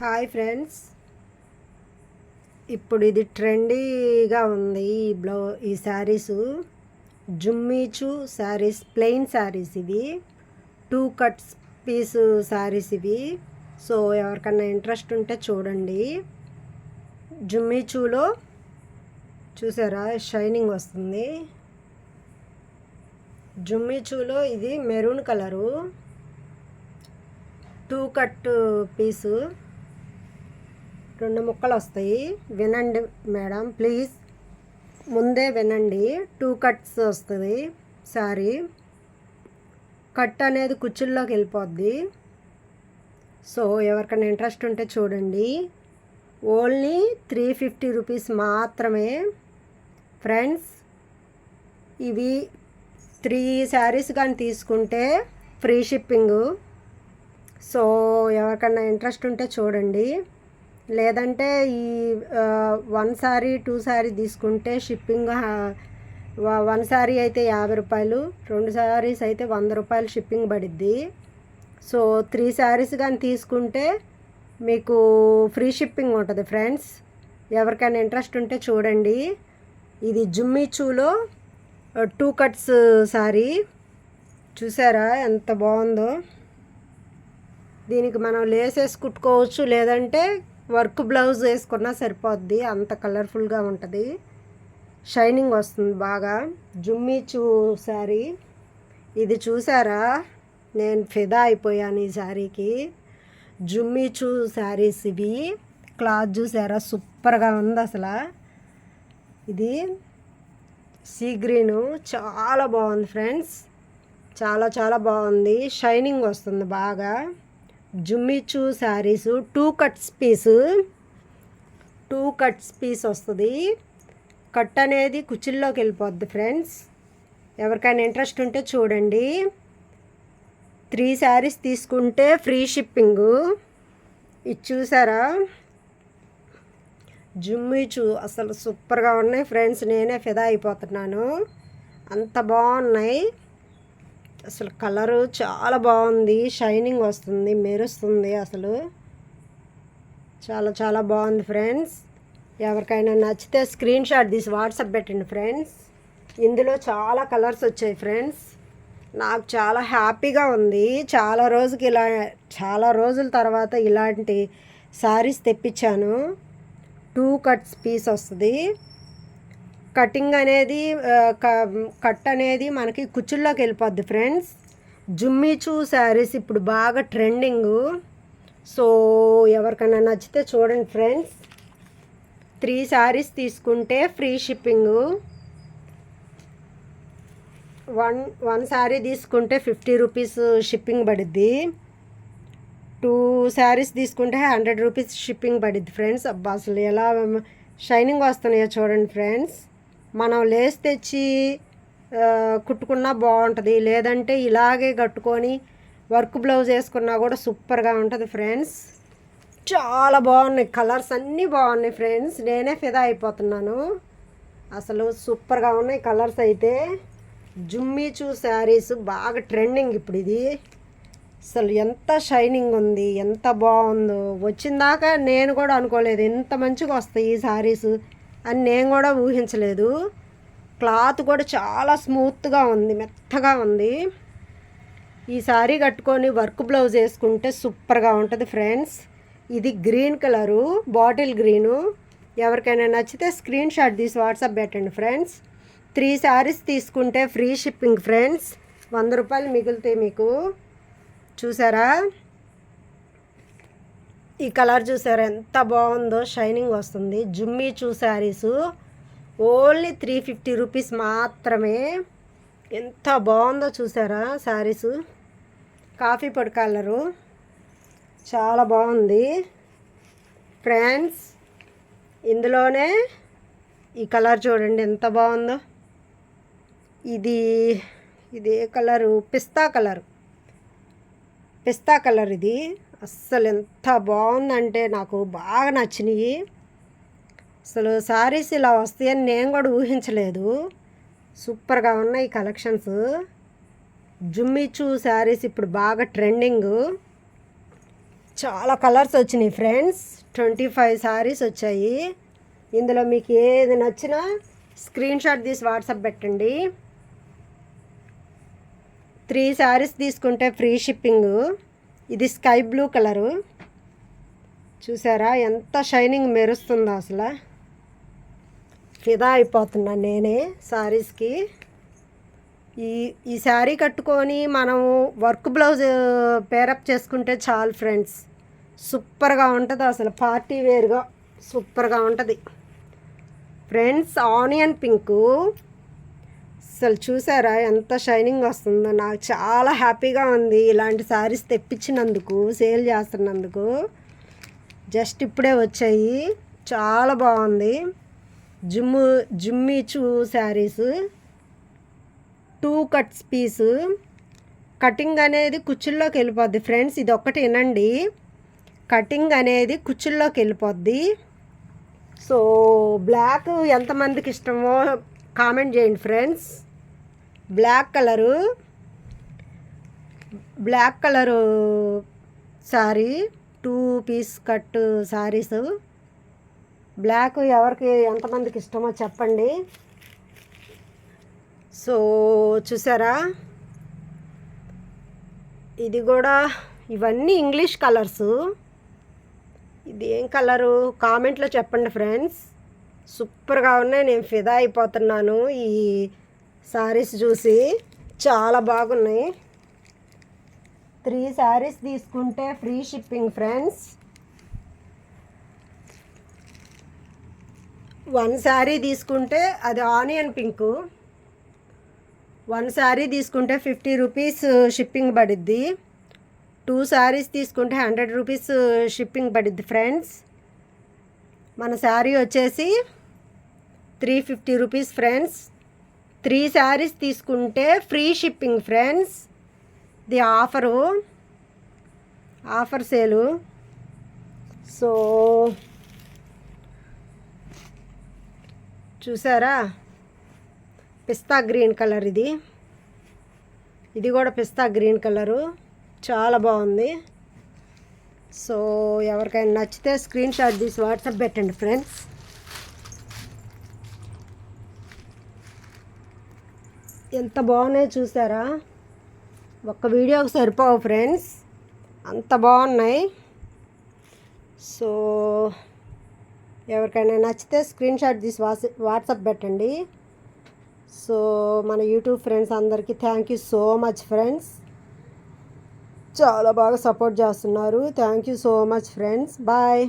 Hi friends. ఇప్పుడు ఇది ట్రెండీగా ఉంది ఈ బ్లౌ ఈ saris. Jimmy Choo saris plain saris ఇవి. టూ కట్స్ పీసు శారీస్ ఇవి. సో ఎవరికన్నా ఇంట్రెస్ట్ ఉంటే చూడండి. జుమ్మీచూలో చూసారా షైనింగ్ వస్తుంది. జుమ్మీచూలో ఇది maroon colour. Two cut piece. రెండు ముక్కలు వస్తాయి వినండి మేడం ప్లీజ్. ముందే వినండి. టూ కట్స్ వస్తుంది సారీ. కట్ అనేది కుచ్చుల్లోకి వెళ్ళిపోద్ది. సో ఎవరికైనా ఇంట్రెస్ట్ ఉంటే చూడండి. ఓన్లీ త్రీ ఫిఫ్టీ రూపీస్ మాత్రమే. ఫ్రెండ్స్ ఇవి త్రీ శారీస్ కానీ తీసుకుంటే ఫ్రీ షిప్పింగు. సో ఎవరికన్నా ఇంట్రెస్ట్ ఉంటే చూడండి. లేదంటే ఈ వన్ సారీ టూ సారీ తీసుకుంటే షిప్పింగ్ వన్ సారీ అయితే యాభై రూపాయలు రెండు సారీస్ అయితే వంద రూపాయలు షిప్పింగ్ పడిద్ది. సో త్రీ శారీస్ కానీ తీసుకుంటే మీకు ఫ్రీ షిప్పింగ్ ఉంటుంది ఫ్రెండ్స్. ఎవరికైనా ఇంట్రెస్ట్ ఉంటే చూడండి. ఇది జుమ్మిచూలో టూ కట్స్ సారీ. చూసారా ఎంత బాగుందో? దీనికి మనం లేసేసి కుట్టుకోవచ్చు లేదంటే వర్క్ బ్లౌజ్ వేసుకున్నా సరిపోద్ది. అంత కలర్ఫుల్గా ఉంటుంది. షైనింగ్ వస్తుంది బాగా. జుమ్మిచూ శారీ. ఇది చూసారా? నేను ఫిదా అయిపోయాను ఈ శారీకి. జుమ్మిచూ శారీస్ ఇవి. క్లాత్ చూసారా? సూపర్గా ఉంది అసలు. ఇది సీ గ్రీను. చాలా బాగుంది ఫ్రెండ్స్. చాలా చాలా బాగుంది. షైనింగ్ వస్తుంది బాగా. Jimmy Choo saris two cuts piece. Two cuts piece వస్తుంది. కట్ అనేది కుచ్చిల్లోకి వెళ్ళిపోద్ది ఫ్రెండ్స్. ఎవరికైనా ఇంట్రెస్ట్ ఉంటే చూడండి. త్రీ శారీస్ తీసుకుంటే ఫ్రీ షిప్పింగు. ఇది చూసారా? జుమ్మిచూ అసలు సూపర్గా ఉన్నాయి ఫ్రెండ్స్. నేనే ఫిదా అయిపోతున్నాను. అంత బాగున్నాయి. అసలు కలరు చాలా బాగుంది. షైనింగ్ వస్తుంది మెరుస్తుంది అసలు. చాలా చాలా బాగుంది ఫ్రెండ్స్. ఎవరికైనా నచ్చితే స్క్రీన్ షాట్ తీసి వాట్సాప్ పెట్టండి ఫ్రెండ్స్. ఇందులో చాలా కలర్స్ వచ్చాయి ఫ్రెండ్స్. నాకు చాలా హ్యాపీగా ఉంది. చాలా రోజుకి ఇలా చాలా రోజుల తర్వాత ఇలాంటి శారీస్ తెప్పించాను. టూ కట్స్ పీస్ వస్తుంది. కటింగ్ అనేది కట్ అనేది మనకి కుచ్చుల్లోకి వెళ్ళిపోద్ది ఫ్రెండ్స్. జుమ్మిచూ శారీస్ ఇప్పుడు బాగా ట్రెండింగ్. సో ఎవరికైనా నచ్చితే చూడండి ఫ్రెండ్స్. త్రీ శారీస్ తీసుకుంటే free shipping. One one sari తీసుకుంటే ఫిఫ్టీ రూపీస్ షిప్పింగ్ పడుద్ది. టూ శారీస్ తీసుకుంటే హండ్రెడ్ రూపీస్ షిప్పింగ్ పడుద్ది ఫ్రెండ్స్. అబ్బా అసలు ఎలా షైనింగ్ వస్తున్నాయో చూడండి ఫ్రెండ్స్. మనం లేస్ తెచ్చి కుట్టుకున్నా బాగుంటుంది. లేదంటే ఇలాగే కట్టుకొని వర్క్ బ్లౌజ్ వేసుకున్నా కూడా సూపర్గా ఉంటుంది ఫ్రెండ్స్. చాలా బాగున్నాయి. కలర్స్ అన్నీ బాగున్నాయి ఫ్రెండ్స్. నేనే ఫిదా అయిపోతున్నాను. అసలు సూపర్గా ఉన్నాయి కలర్స్ అయితే. జుమ్మీచూ శారీస్ బాగా ట్రెండింగ్ ఇప్పుడు ఇది. అసలు ఎంత షైనింగ్ ఉంది ఎంత బాగుందో. వచ్చిందాక నేను కూడా అనుకోలేదు ఎంత మంచిగా వస్తాయి ఈ శారీస్. అని నేను కూడా ఊహించలేదు. క్లాత్ కూడా చాలా స్మూత్గా ఉంది మెత్తగా ఉంది. ఈ సారీ కట్టుకొని వర్క్ బ్లౌజ్ వేసుకుంటే సూపర్గా ఉంటుంది ఫ్రెండ్స్. ఇది గ్రీన్ కలరు బాటిల్ గ్రీను. ఎవరికైనా నచ్చితే స్క్రీన్ షాట్ తీసి వాట్సాప్ పెట్టండి ఫ్రెండ్స్. త్రీ శారీస్ తీసుకుంటే ఫ్రీ షిప్పింగ్ ఫ్రెండ్స్. వంద రూపాయలు మిగులుతాయి మీకు. చూసారా? ఈ కలర్ చూసారా ఎంత బాగుందో షైనింగ్ వస్తుంది. Jimmy Choo saris only three fifty rupees మాత్రమే. ఎంత బాగుందో చూసారా శారీసు. కాఫీ పొడి కలరు. చాలా బాగుంది. ఫ్రెండ్స్ ఇందులోనే ఈ కలర్ చూడండి ఎంత బాగుందో. ఇది ఇది ఏ కలరు? పిస్తా కలర్. పిస్తా కలర్ ఇది. అస్సలు ఎంత బాగుందంటే నాకు బాగా నచ్చినాయి. అసలు శారీస్ ఇలా వస్తాయని నేను కూడా ఊహించలేదు. సూపర్గా ఉన్నాయి కలెక్షన్స్. జుమ్మిచూ శారీస్ ఇప్పుడు బాగా ట్రెండింగ్. చాలా కలర్స్ వచ్చినాయి ఫ్రెండ్స్. ట్వంటీ ఫైవ్ శారీస్ వచ్చాయి. ఇందులో మీకు ఏది నచ్చినా స్క్రీన్ షాట్ తీసి వాట్సాప్ పెట్టండి. త్రీ శారీస్ తీసుకుంటే ఫ్రీ షిప్పింగ్. ఇది స్కై బ్లూ కలరు. చూసారా ఎంత షైనింగ్ మెరుస్తుందో అసలు. ఫిదా అయిపోతున్నాను నేనే శారీస్కి ఈ ఈ శారీ కట్టుకొని మనం వర్క్ బ్లౌజ్ పేరప్ చేసుకుంటే చాలు ఫ్రెండ్స్. సూపర్గా ఉంటుంది అసలు. పార్టీ వేర్గా సూపర్గా ఉంటుంది. ఫ్రెండ్స్ ఆనియన్ పింకు అసలు చూసారా ఎంత షైనింగ్ వస్తుందో. నాకు చాలా హ్యాపీగా ఉంది ఇలాంటి శారీస్ తెప్పించినందుకు సేల్ చేస్తున్నందుకు. జస్ట్ ఇప్పుడే వచ్చాయి. చాలా బాగుంది. జుమ్ము Jimmy Choo saris. Two cuts piece. Cutting అనేది కుచ్చుల్లోకి వెళ్ళిపోద్ది. ఫ్రెండ్స్ ఇది ఒక్కటి వినండి. కటింగ్ అనేది కుచ్చుల్లోకి వెళ్ళిపోద్ది. సో బ్లాక్ ఎంతమందికి ఇష్టమో కామెంట్ చేయండి friends. Black colour black colour sari two piece cut saris black ఎవరికి ఎంతమందికి ఇష్టమో చెప్పండి. సో చూసారా? ఇది కూడా ఇవన్నీ ఇంగ్లీష్ కలర్సు. ఇది ఏం కలరు? కామెంట్లో చెప్పండి ఫ్రెండ్స్. సూపర్గా ఉన్నాయి. నేను ఫిదా అయిపోతున్నాను. ఈ శారీస్ చూసి చాలా బాగున్నాయి. త్రీ శారీస్ తీసుకుంటే free shipping friends. One sari తీసుకుంటే అది ఆనియన్ పింకు. వన్ శారీ తీసుకుంటే ఫిఫ్టీ రూపీస్ షిప్పింగ్ పడిద్ది. టూ శారీస్ తీసుకుంటే హండ్రెడ్ రూపీస్ షిప్పింగ్ పడిద్ది ఫ్రెండ్స్. మన శారీ వచ్చేసి three fifty rupees friends. Three saris తీసుకుంటే free shipping friends. The offer. Offer sale. So చూసారా? పిస్తా గ్రీన్ కలర్ ఇది. ఇది కూడా పిస్తా గ్రీన్ కలరు. చాలా బాగుంది. సో ఎవరికైనా నచ్చితే స్క్రీన్ షాట్ తీసి వాట్సాప్ పెట్టండి ఫ్రెండ్స్. ఎంత బాగున్నాయో చూసారా? ఒక్క వీడియోకి సరిపోవు ఫ్రెండ్స్. అంత బాగున్నాయి. సో ఎవరికైనా నచ్చితే స్క్రీన్ షాట్ తీసి వాట్సాప్ పెట్టండి. సో మన యూట్యూబ్ ఫ్రెండ్స్ అందరికీ thank you so much friends. చాలా బాగా సపోర్ట్ చేస్తున్నారు. Thank you so much friends. Bye.